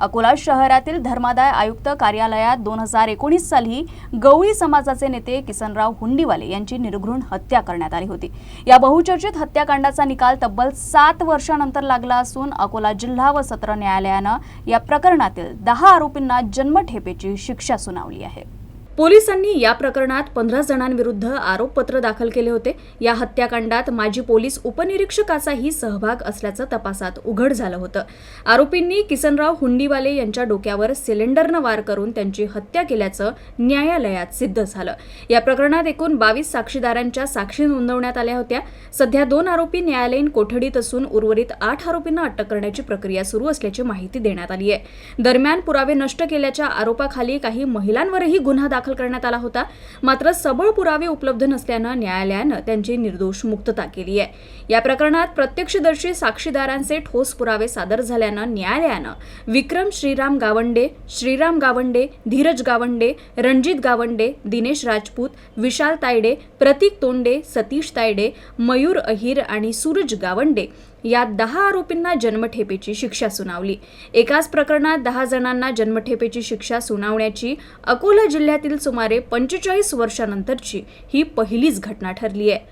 अकोला शहरातील धर्मादाय आयुक्त कार्यालयात दोन हजार एकोणीस साली गवळी समाजाचे नेते किसनराव हुंडीवाले यांची निर्घृण हत्या करण्यात आली होती. या बहुचर्चित हत्याकांडाचा निकाल तब्बल सात वर्षानंतर लागला असून अकोला जिल्हा व सत्र न्यायालयानं या प्रकरणातील दहा आरोपींना जन्मठेपेची शिक्षा सुनावली आहे. पोलिसांनी या प्रकरणात पंधरा जणांविरुद्ध आरोपपत्र दाखल केले होते. या हत्याकांडात माजी पोलीस उपनिरीक्षकाचाही सहभाग असल्याचं तपासात उघड झालं होतं. आरोपींनी किसनराव हुंडीवाले यांच्या डोक्यावर सिलेंडरनं वार करून त्यांची हत्या केल्याचं न्यायालयात सिद्ध झालं. या प्रकरणात एकूण बावीस साक्षीदारांच्या साक्षी नोंदवण्यात आल्या होत्या. सध्या दोन आरोपी न्यायालयीन कोठडीत असून उर्वरित आठ आरोपींना अटक करण्याची प्रक्रिया सुरू असल्याची माहिती देण्यात आली आहे दरम्यान पुरावे नष्ट केल्याच्या आरोपाखाली काही महिलांवरही गुन्हा दाखल करण्यात आला होता. मात्र सबळ पुरावे उपलब्ध नसल्यानं न्यायालयानं त्यांची निर्दोष मुक्तता केली आहे. या प्रकरणात प्रत्यक्षदर्शी साक्षीदारांचे ठोस पुरावे सादर झाल्यानं न्यायालयानं विक्रम श्रीराम गावंडे श्रीराम गावंडे धीरज गावंडे रणजित गावंडे दिनेश राजपूत विशाल तायडे प्रतीक तोंडे सतीश तायडे मयूर अहिर आणि सूरज गावंडे या दहा आरोपींना जन्मठेपेची शिक्षा सुनावली. एकाच प्रकरणात दहा जणांना जन्मठेपेची शिक्षा सुनावण्याची अकोला जिल्ह्यातील सुमारे पंचेचाळीस वर्षानंतरची ही पहिलीच घटना ठरली आहे.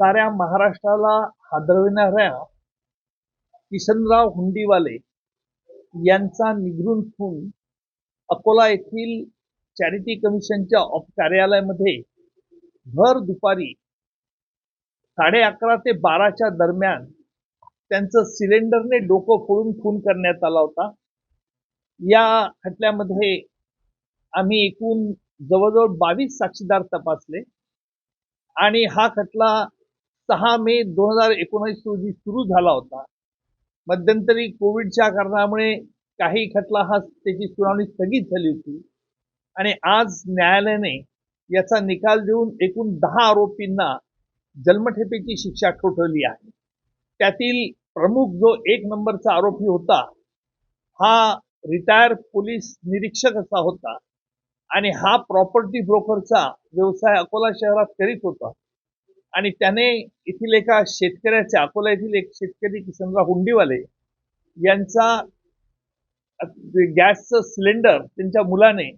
साऱ्या महाराष्ट्राला हादरविणाऱ्या किशनराव हुंडीवाले यांचा निगरून खून अकोला येथील चॅरिटी कमिशनच्या ऑफ कार्यालयामध्ये भर दुपारी साडे अकरा ते बाराच्या दरम्यान त्यांचं सिलेंडरने डोकं फोडून खून करण्यात आला होता. या खटल्यामध्ये आम्ही एकूण जवळजवळ बावीस साक्षीदार तपासले. आणि हा खटला सहा मे दोन हजार एकोणीस रोजी सुरू झाला होता. मध्यंतरी कोविडच्या कारणामुळे काही खटला हा त्याची सुनावणी स्थगित झाली होती. आणि आज न्यायालयाने याचा निकाल देऊन एकूण दहा आरोपींना जन्मठेपेची शिक्षा ठोठवली आहे. त्यातील प्रमुख जो एक नंबरचा आरोपी होता हा रिटायर पोलीस निरीक्षक असा होता आणि हा प्रॉपर्टी ब्रोकरचा व्यवसाय अकोला शहरात करीत होता. आणि त्याने येथील एका शेतकऱ्याच्या अकोला येथील एक शेतकरी किसनराव हुंडीवाले यांचा गॅसचं सिलेंडर त्यांच्या मुलाने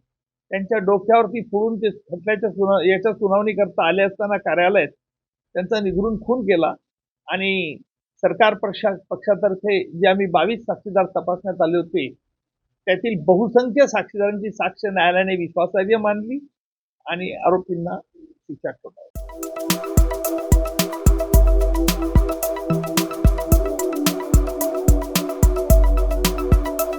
त्यांच्या डोक्यावरती फोडून ते खटल्याच्या सुना याच्या सुनावणी करता आले असताना कार्यालयात त्यांचा निघरून खून केला आणि सरकार पक्षा पक्षातर्फे जे आम्ही बावीस साक्षीदार तपासण्यात आले होते त्यातील बहुसंख्य साक्षीदारांची साक्ष न्यायालयाने विश्वासार्ह मानली आणि आरोपींना शिक्षा ठोठावली.